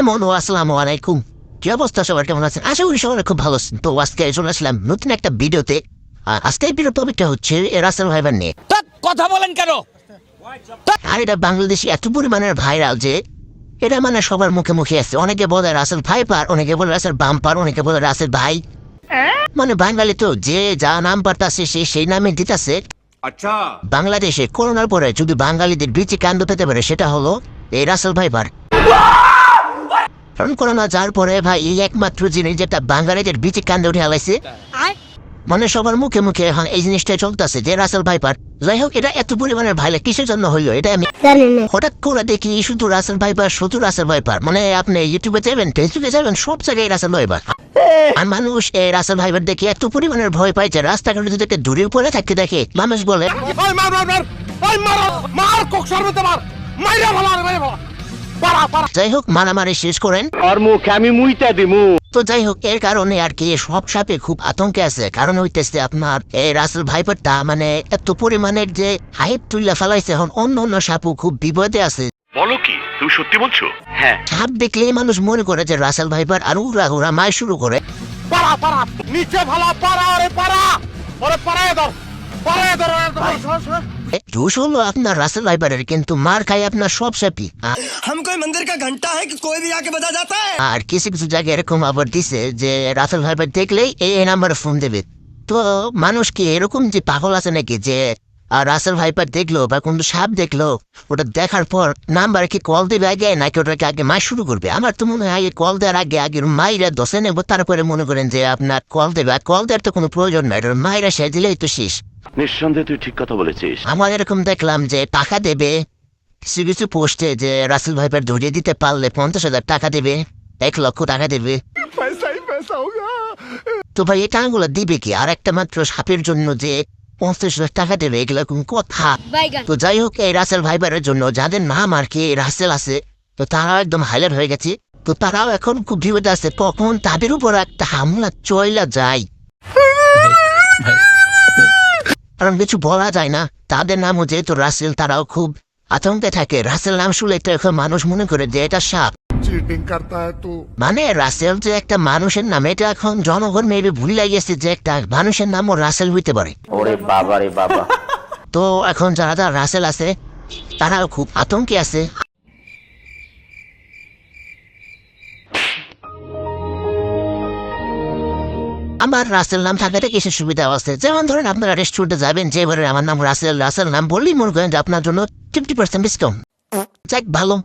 হ্যাঁ মনো আসসালামু আলাইকুম। কি অবস্থা সবার? কেমন আছেন? আশা করি সবাই খুব ভালো আছেন। তো আজকে চলে আসলাম নতুন একটা ভিডিওতে। আর আজকের ভিডিও টপিকটা হচ্ছে রাসেল ভাইবার নিয়ে। কথা বলেন কেন? আর এটা বাংলাদেশে এত পরিমাণের ভাইরাল যে এটা মানে সবার মুখে মুখে আছে। অনেকে বলে রাসেল ভাইপার অনেকে বলে রাসেল বাম্পার অনেকে বলে রাসেল ভাই। মানে বাঙালি তো যে যা নাম পারতাছে সে সেই নামে দিতাছে। আচ্ছা। বাংলাদেশে করোনার পরে যদি বাঙালিদের বিচি কাণ্ড পেতে পারে সেটা হলো এই রাসেল ভাইবার কারণ করোনা যার পরে ভাই এই একমাত্র জিনিস যেটা বাঙালিদের বিচি কাণ্ড উঠে আলাইছে মানে সবার মুখে মুখে এখন এই জিনিসটা চলতেছে যে রাসেল ভাইপার। যাই হোক এটা এত পরিমাণের ভাইলে কিসের জন্য হইল এটা আমি হঠাৎ করে দেখি শুধু রাসেল ভাইপার শুধু রাসেল ভাইপার। মানে আপনি ইউটিউবে যাবেন ফেসবুকে যাবেন সব জায়গায় রাসেল ভাইপার। আর মানুষ এই রাসেল ভাইপার দেখে এত পরিমাণের ভয় পায় যে রাস্তাঘাটে যদি একটা দূরে উপরে থাকতে দেখে মানুষ বলে মার মার মার মার মার কোক সর্বতে মার মাইরা ভালো আর মাইরা ভালো পারা পারা যাই হোক মারামারি শেষ করেন। আর মুখে আমি মুইতা দিমু। তো যাই হোক এর কারণে আর কি সব সাপে খুব আতঙ্কে আছে। কারণ হইতেছে আপনার এই রাসেল ভাইপারটা মানে এত পরিমাণের যে হাইপ তুলে ফেলাইছে এখন অন্য অন্য সাপও খুব বিপদে আছে। বলো কি তুমি সত্যি বলছো? হ্যাঁ। সাপ দেখলেই মানুষ মনে করে যে রাসেল ভাইপার আর উড়া উড়া মায় শুরু করে। পারা পারা নিচে ভালো পারা আরে পারা ওরে পারায় ধর পারায় ধর ওরে ধর, সর, সর। দোষ হলো আপনার রাসেল ভাইপারের কিন্তু মার খায় আপনার সব সাপি আ- हम कोई मंदिर का घंटा है कि कोई भी आके बजा जाता है আর কিছু কিছু জায়গায় এরকম আবার দিছে যে রাসেল ভাইপার দেখলেই এই এই নাম্বারে ফোন দেবে তো মানুষ কি এরকম যে পাগল আছে নাকি যে আর রাসেল ভাইপার দেখলো বা কোনো সাপ দেখলো ওটা দেখার পর নাম্বার কি কল দেবে আগে নাকি ওটাকে আগে মাই শুরু করবে আমার তো মনে হয় আগে কল দেওয়ার আগে আগে মাইরা দশে নেব তারপরে মনে করেন যে আপনার কল দেবে আর কল দেওয়ার তো কোনো প্রয়োজন নাই এটা মাইরা সে দিলেই তো শেষ নিঃসন্দেহে তুই ঠিক কথা বলেছিস। আমার এরকম দেখলাম যে টাকা দেবে কিছু কিছু পোস্টে যে রাসেল ভাইপার ধরিয়ে দিতে পারলে পঞ্চাশ হাজার টাকা দেবে এক লক্ষ টাকা দেবে। তো ভাই এই টাকাগুলো দিবে কি? আর একটা মাত্র সাপের জন্য যে পঞ্চাশ হাজার টাকা দেবে এগুলো কোন কথা? তো যাই হোক এই রাসেল ভাইবারের জন্য যাদের নাম আর কি রাসেল আছে তো তারা একদম হাইলাইট হয়ে গেছে। তো তারাও এখন খুব বিপদে আছে কখন তাদের উপর একটা হামলা চইলা যায়। কারণ কিছু বলা যায় না। তাদের নামও যেহেতু রাসেল তারাও খুব আতঙ্কে থাকে। রাসেল নাম শুনে তো এখন মানুষ মনে করে যে এটা সাপ। মানে রাসেল যে একটা মানুষের নাম এটা এখন জনগণ মেবি ভুলে গেছে যে একটা মানুষের নামও রাসেল হইতে পারে। ওরে বাবা রে বাবা। তো এখন যারা যারা রাসেল আছে তারাও খুব আতঙ্কে আছে। আমার রাসেল নাম থাকাতে কিছু সুবিধা আছে। যেমন ধরেন আপনারা রেস্টুরেন্টে যাবেন, যে বলেন আমার নাম রাসেল রাসেল নাম বললেই মনে করেন যে আপনার জন্য ফিফটি পার্সেন্ট ডিসকাউন্ট যাক, ভালো।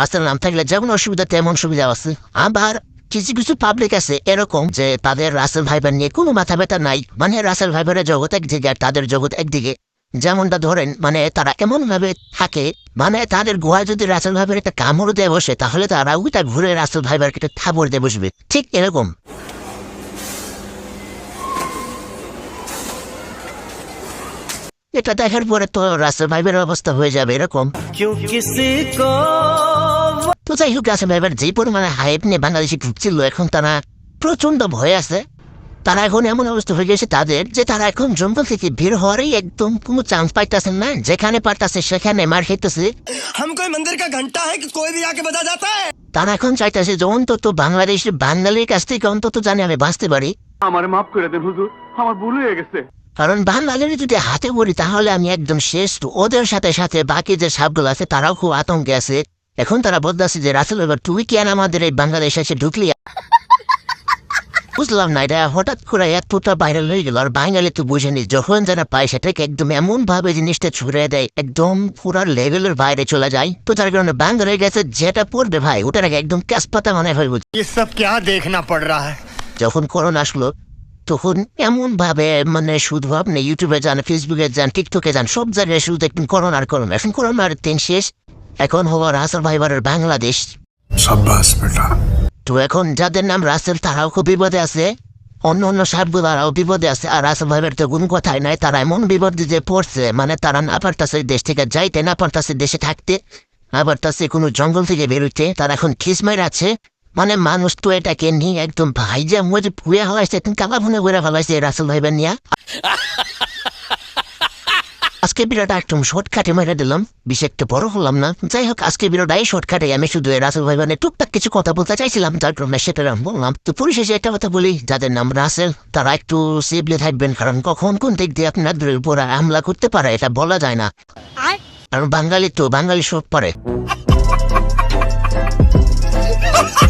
রাসেল নাম থাকলে যেমন অসুবিধা, তেমন সুবিধা আছে। আবার কিছু কিছু পাবলিক আছে এরকম যে তাদের রাসেল ভাইবার নিয়ে কোনো মাথা ব্যথা নাই। মানে রাসেল ভাইবারের জগৎ একদিকে আর তাদের জগৎ একদিকে। যেমনটা ধরেন মানে তারা এমন ভাবে থাকে মানে তাদের গুহায় যদি রাসেল ভাইবার একটা কামড় দিয়ে বসে, তাহলে তারা ওইটা ঘুরে রাসেল ভাইবারকে একটা থাবড় দিয়ে বসবে। ঠিক এরকম। এটা দেখার পরে তো রাসেল ভাইবের অবস্থা হয়ে যাবে এরকম। তো যাই হোক রাসেল ভাইবার যে পরিমাণে হাইপ নিয়ে বাংলাদেশে ঘুরছিল এখন তারা প্রচণ্ড ভয় আছে। তারা এখন এমন অবস্থা হয়ে গেছে তাদের যে তারা এখন জঙ্গল থেকে ভিড় হওয়ারই একদম কোনো চান্স পাইতেছেন না। যেখানে পারতেছে সেখানে মার খেতেছে। তারা এখন চাইতেছে যে অন্তত বাংলাদেশের বাঙালির কাছ থেকে অন্তত জানি আমি বাঁচতে পারি। আমার মাফ করে দেন হুজুর। আমার ভুল হয়ে গেছে। কারণ বাঙালির যদি হাতে পড়ি তাহলে আমি একদম শেষ তো। ওদের সাথে সাথে বাকি যে সাপগুলো আছে তারাও খুব আতঙ্কে আছে। এখন তারা বদলাছে যে রাসেল এবার তুই কেন আমাদের এই বাংলাদেশ এসে ঢুকলি? বুঝলাম না এটা হঠাৎ করে এতটা ভাইরাল হয়ে গেল। আর বাঙালি তো বুঝেনি যখন যারা পায় সেটাকে একদম এমন ভাবে জিনিসটা ছুড়ে দেয় একদম পুরার লেভেলের বাইরে চলে যায়। তো তার কারণে বাঙালির গেছে যেটা পড়বে ভাই ওটার একদম ক্যাসপাতা মনে হয় বুঝি সব কে দেখনা পড় রা যখন করোনা আসলো তখন এমনভাবে মানে শুধু আপনি ইউটিউবে যান ফেসবুকে যান টিকটকে যান সব জায়গায় শুধু দেখবেন করোনার আর করোনা। এখন করোনার দিন শেষ এখন হওয়া রাসেল ভাইবারের বাংলাদেশ। তো এখন যাদের নাম রাসেল তারাও খুব বিপদে আছে। অন্য অন্য সাহেবগুলারাও বিপদে আছে আর রাসেল ভাইবের তো কোনো কথাই নাই। তারা এমন বিপদ যে পড়ছে মানে তারা না পারতাছে দেশ থেকে যাইতে না পারতাছে দেশে থাকতে আবার তাছে কোনো জঙ্গল থেকে বেরোতে। তারা এখন খিস আছে। মানে মানুষ তো এটাকে নিয়ে একদম ভাই যে মজে পুয়ে হলাইছে কালা ভুনে করে ফেলাইছে রাসেল ভাইবের নিয়ে। আজকে ভিডিওটা একদম শর্টকাটে মেরে দিলাম বেশি একটা বড় হলাম না। যাই হোক আজকে ভিডিওটাই শর্টকাটে আমি শুধু রাসেল ভাই মানে টুকটাক কিছু কথা বলতে চাইছিলাম যার কারণে সেটা আমি বললাম। তো পরিশেষে একটা কথা বলি যাদের নাম রাসেল তারা একটু সেফলি থাকবেন কারণ কখন কোন দিক দিয়ে আপনাদের উপর হামলা করতে পারে এটা বলা যায় না। কারণ বাঙালি তো বাঙালি সব পারে।